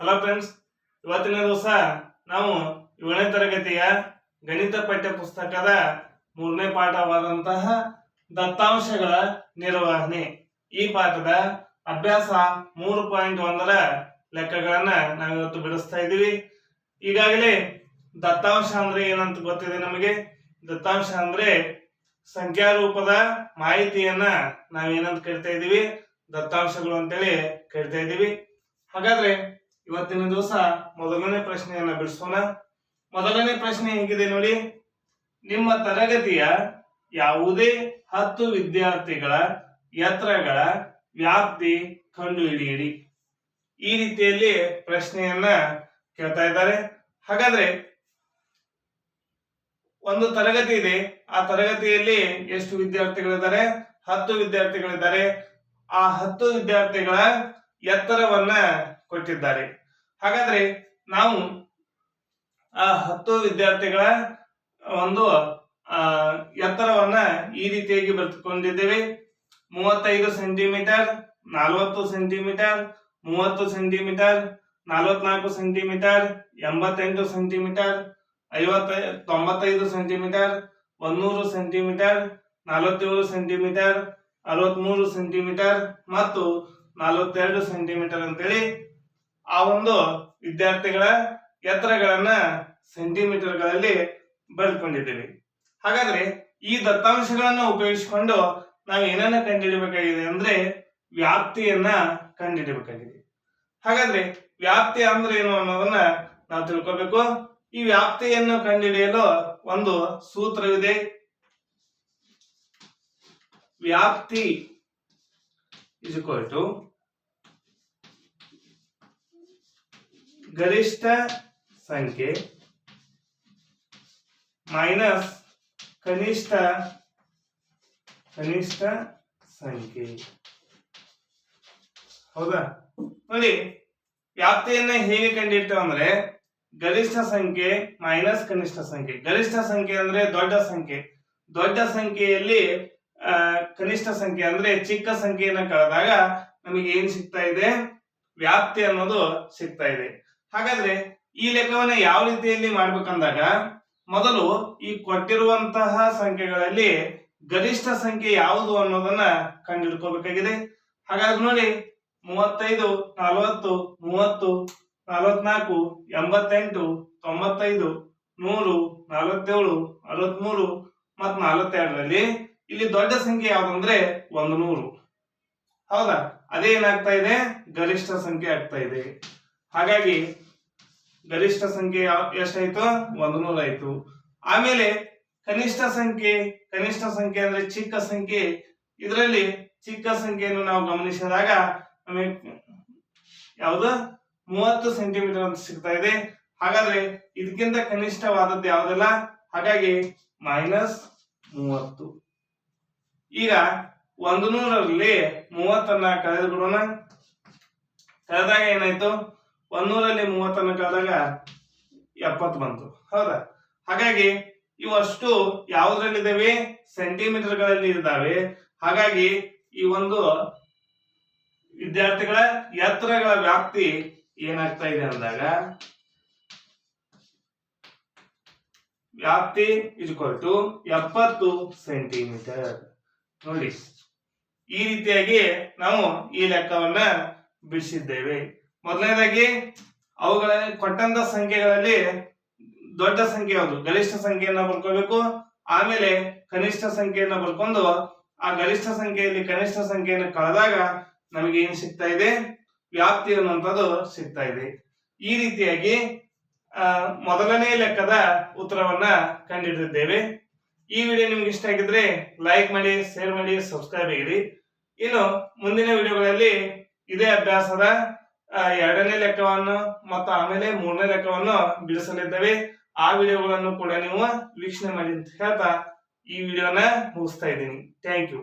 Hello friends ಇವತ್ತಿನ ದಿವಸ ನಾವು ಏಳನೇ ತರಗತಿಯ ಗಣಿತ ಪಠ್ಯ ಪುಸ್ತಕದ ಮೂರನೇ ಪಾಠವಾದಂತಹ ದತ್ತಾಂಶಗಳ ನಿರ್ವಹಣೆ. ಈ ಪಾಠದ ಅಭ್ಯಾಸ ಮೂರು ಪಾಯಿಂಟ್ ಒಂದರ ಲೆಕ್ಕಗಳನ್ನ ನಾವು ಇವತ್ತು ಬಿಡಿಸ್ತಾ ಇದ್ದೀವಿ. ಈಗಾಗಲೇ ದತ್ತಾಂಶ ಅಂದ್ರೆ ಏನಂತ ಗೊತ್ತಿದೆ ನಮಗೆ? ದತ್ತಾಂಶ ಅಂದ್ರೆ ಸಂಖ್ಯಾ ರೂಪದ ಮಾಹಿತಿಯನ್ನ ನಾವೇನಂತ ಕರಿತಾ ಇದ್ದೀವಿ? ದತ್ತಾಂಶಗಳು ಅಂತೇಳಿ ಕರಿತಾ ಇದ್ದೀವಿ. ಹಾಗಾದ್ರೆ ಇವತ್ತಿನ ದಿವಸ ಮೊದಲನೇ ಪ್ರಶ್ನೆಯನ್ನ ಬಿಡಿಸೋಣ. ಮೊದಲನೇ ಪ್ರಶ್ನೆ ಹೇಗಿದೆ ನೋಡಿ, ನಿಮ್ಮ ತರಗತಿಯ ಯಾವುದೇ ಹತ್ತು ವಿದ್ಯಾರ್ಥಿಗಳ ಎತ್ತರಗಳ ವ್ಯಾಪ್ತಿ ಕಂಡುಹಿಡಿಯಿರಿ. ಈ ರೀತಿಯಲ್ಲಿ ಪ್ರಶ್ನೆಯನ್ನ ಕೇಳ್ತಾ ಇದ್ದಾರೆ. ಹಾಗಾದ್ರೆ ಒಂದು ತರಗತಿ ಇದೆ, ಆ ತರಗತಿಯಲ್ಲಿ ಎಷ್ಟು ವಿದ್ಯಾರ್ಥಿಗಳಿದ್ದಾರೆ? ಹತ್ತು ವಿದ್ಯಾರ್ಥಿಗಳಿದ್ದಾರೆ. ಆ ಹತ್ತು ವಿದ್ಯಾರ್ಥಿಗಳ ಎತ್ತರವನ್ನ ಕೊಟ್ಟಿದ್ದಾರೆ. ಹಾಗಾದ್ರೆ ನಾವು ಆ ಹತ್ತು ವಿದ್ಯಾರ್ಥಿಗಳ ಒಂದು ಎತ್ತರವನ್ನ ಈ ರೀತಿಯಾಗಿ ಬರೆದುಕೊಂಡಿದ್ದೇವೆ. ಮೂವತ್ತೈದು ಸೆಂಟಿಮೀಟರ್, ನಲವತ್ತು ಸೆಂಟಿಮೀಟರ್, ಮೂವತ್ತು ಸೆಂಟಿಮೀಟರ್, ನಲವತ್ನಾಲ್ಕು ಸೆಂಟಿಮೀಟರ್, ಎಂಬತ್ತೆಂಟು ಸೆಂಟಿಮೀಟರ್, ಐವತ್ತ, ತೊಂಬತ್ತೈದು ಸೆಂಟಿಮೀಟರ್, ಒಂದೂರು ಸೆಂಟಿಮೀಟರ್, ನಲವತ್ತೇಳು ಸೆಂಟಿಮೀಟರ್, ಅರವತ್ಮೂರು ಸೆಂಟಿಮೀಟರ್ ಮತ್ತು ನಲವತ್ತೆರಡು ಸೆಂಟಿಮೀಟರ್ ಅಂತೇಳಿ ಆ ಒಂದು ವಿದ್ಯಾರ್ಥಿಗಳ ಎತ್ತರಗಳನ್ನ ಸೆಂಟಿಮೀಟರ್ಗಳಲ್ಲಿ ಬರೆದುಕೊಂಡಿದ್ದೇವೆ. ಹಾಗಾದ್ರೆ ಈ ದತ್ತಾಂಶಗಳನ್ನು ಉಪಯೋಗಿಸಿಕೊಂಡು ನಾವು ಏನನ್ನ ಕಂಡುಹಿಡಬೇಕಾಗಿದೆ ಅಂದ್ರೆ ವ್ಯಾಪ್ತಿಯನ್ನ ಕಂಡುಹಿಡಬೇಕಾಗಿದೆ ಹಾಗಾದ್ರೆ ವ್ಯಾಪ್ತಿ ಅಂದ್ರೆ ಏನು ಅನ್ನೋದನ್ನ ನಾವು ತಿಳ್ಕೊಬೇಕು. ಈ ವ್ಯಾಪ್ತಿಯನ್ನು ಕಂಡುಹಿಡಿಯಲು ಒಂದು ಸೂತ್ರವಿದೆ. ವ್ಯಾಪ್ತಿ ಇಸ್ ಇಕ್ವಲ್ ಟು ಗರಿಷ್ಠ ಸಂಖ್ಯೆ ಮೈನಸ್ ಕನಿಷ್ಠ ಕನಿಷ್ಠ ಸಂಖ್ಯೆ. ಹೌದಾ? ನೋಡಿ, ವ್ಯಾಪ್ತಿಯನ್ನ ಹೇಗೆ ಕಂಡಿರ್ತೇವೆ ಅಂದ್ರೆ ಗರಿಷ್ಠ ಸಂಖ್ಯೆ ಮೈನಸ್ ಕನಿಷ್ಠ ಸಂಖ್ಯೆ. ಗರಿಷ್ಠ ಸಂಖ್ಯೆ ಅಂದ್ರೆ ದೊಡ್ಡ ಸಂಖ್ಯೆ. ದೊಡ್ಡ ಸಂಖ್ಯೆಯಲ್ಲಿ ಕನಿಷ್ಠ ಸಂಖ್ಯೆ ಅಂದ್ರೆ ಚಿಕ್ಕ ಸಂಖ್ಯೆಯನ್ನ ಕಳೆದಾಗ ನಮಗೆ ಏನ್ ಸಿಗ್ತಾ ಇದೆ? ವ್ಯಾಪ್ತಿ ಅನ್ನೋದು ಸಿಗ್ತಾ ಇದೆ. ಹಾಗಾದ್ರೆ ಈ ಲೆಕ್ಕವನ್ನ ಯಾವ ರೀತಿಯಲ್ಲಿ ಮಾಡ್ಬೇಕಂದಾಗ ಮೊದಲು ಈ ಕೊಟ್ಟಿರುವಂತಹ ಸಂಖ್ಯೆಗಳಲ್ಲಿ ಗರಿಷ್ಠ ಸಂಖ್ಯೆ ಯಾವುದು ಅನ್ನೋದನ್ನ ಕಂಡುಹಿಡ್ಕೋಬೇಕಾಗಿದೆ ಹಾಗಾದ್ರೆ ನೋಡಿ, ಮೂವತ್ತೈದು, ನಲವತ್ತು, ಮೂವತ್ತು, ನಲವತ್ನಾಲ್ಕು, ಎಂಬತ್ತೆಂಟು, ತೊಂಬತ್ತೈದು, ನೂರು, ನಲವತ್ತೇಳು, ಅರವತ್ಮೂರು ಮತ್ ನಲವತ್ತೆರಡರಲ್ಲಿ ಇಲ್ಲಿ ದೊಡ್ಡ ಸಂಖ್ಯೆ ಯಾವ್ದಂದ್ರೆ ಒಂದು ನೂರು. ಹೌದಾ? ಅದೇ ಏನಾಗ್ತಾ ಇದೆ? ಗರಿಷ್ಠ ಸಂಖ್ಯೆ ಆಗ್ತಾ ಇದೆ. ಹಾಗಾಗಿ ಗರಿಷ್ಠ ಸಂಖ್ಯೆ ಎಷ್ಟಾಯ್ತು? ಒಂದು ನೂರ ಆಯ್ತು. ಆಮೇಲೆ ಕನಿಷ್ಠ ಸಂಖ್ಯೆ ಕನಿಷ್ಠ ಸಂಖ್ಯೆ ಅಂದ್ರೆ ಚಿಕ್ಕ ಸಂಖ್ಯೆ. ಇದರಲ್ಲಿ ಚಿಕ್ಕ ಸಂಖ್ಯೆಯನ್ನು ನಾವು ಗಮನಿಸಿದಾಗ ನಮಗೆ ಯಾವುದು? ಮೂವತ್ತು ಸೆಂಟಿಮೀಟರ್ ಅಂತ ಸಿಗ್ತಾ ಇದೆ. ಹಾಗಾದ್ರೆ ಇದಕ್ಕಿಂತ ಕನಿಷ್ಠವಾದದ್ದು ಯಾವುದಿಲ್ಲ? ಹಾಗಾಗಿ ಮೈನಸ್ ಮೂವತ್ತು. ಈಗ ಒಂದು ನೂರಲ್ಲಿ ಮೂವತ್ತನ್ನ ಕಳೆದು ಬಿಡೋಣ ಕಳೆದಾಗ ಏನಾಯ್ತು? ಒಂದೂರಲ್ಲಿ ಮೂವತ್ತನ್ನ ಕಳೆದಾಗ ಎಪ್ಪತ್ತು ಬಂತು. ಹೌದಾ? ಹಾಗಾಗಿ ಇವಷ್ಟು ಯಾವುದ್ರಲ್ಲಿದ್ದಾವೆ? ಸೆಂಟಿಮೀಟರ್ಗಳಲ್ಲಿ ಇದ್ದಾವೆ. ಹಾಗಾಗಿ ಈ ಒಂದು ವಿದ್ಯಾರ್ಥಿಗಳ ಎತ್ತರಗಳ ವ್ಯಾಪ್ತಿ ಏನಾಗ್ತಾ ಇದೆ ಅಂದಾಗ, ವ್ಯಾಪ್ತಿ ಇಸ್ಕೊಲ್ ಟು ಎಪ್ಪತ್ತು ಸೆಂಟಿಮೀಟರ್. ನೋಡಿ, ಈ ರೀತಿಯಾಗಿ ನಾವು ಈ ಲೆಕ್ಕವನ್ನ ಬಿಡಿಸಿದ್ದೇವೆ. ಮೊದಲನೇದಾಗಿ, ಅವುಗಳ ಕೊಟ್ಟಂತ ಸಂಖ್ಯೆಗಳಲ್ಲಿ ದೊಡ್ಡ ಸಂಖ್ಯೆ ಯಾವುದು? ಗರಿಷ್ಠ ಸಂಖ್ಯೆಯನ್ನ ಬರ್ಕೋಬೇಕು ಆಮೇಲೆ ಕನಿಷ್ಠ ಸಂಖ್ಯೆಯನ್ನ ಬರ್ಕೊಂಡು ಆ ಗರಿಷ್ಠ ಸಂಖ್ಯೆಯಲ್ಲಿ ಕನಿಷ್ಠ ಸಂಖ್ಯೆಯನ್ನು ಕಳೆದಾಗ ನಮಗೆ ಏನ್ ಸಿಗ್ತಾ ಇದೆ? ವ್ಯಾಪ್ತಿ ಅನ್ನುವಂಥದ್ದು ಸಿಗ್ತಾ ಇದೆ. ಈ ರೀತಿಯಾಗಿ ಮೊದಲನೇ ಲೆಕ್ಕದ ಉತ್ತರವನ್ನ ಕಂಡುಹಿಡಿದಿದ್ದೇವೆ ಈ ವಿಡಿಯೋ ನಿಮ್ಗೆ ಇಷ್ಟ ಆಗಿದ್ರೆ ಲೈಕ್ ಮಾಡಿ, ಶೇರ್ ಮಾಡಿ, ಸಬ್ಸ್ಕ್ರೈಬ್ ಆಗಿರಿ. ಇನ್ನು ಮುಂದಿನ ವಿಡಿಯೋಗಳಲ್ಲಿ ಇದೇ ಅಭ್ಯಾಸದ ಎರಡನೇ ಲೆಕ್ಕವನ್ನು ಮತ್ತು ಆಮೇಲೆ ಮೂರನೇ ಲೆಕ್ಕವನ್ನು ಬಿಡಿಸಲಿದ್ದೇವೆ. ಆ ವಿಡಿಯೋಗಳನ್ನು ಕೂಡ ನೀವು ವೀಕ್ಷಣೆ ಮಾಡಿ ಅಂತ ಹೇಳ್ತಾ ಈ ವಿಡಿಯೋನ ಮುಗಿಸ್ತಾ ಇದ್ದೀನಿ. Thank you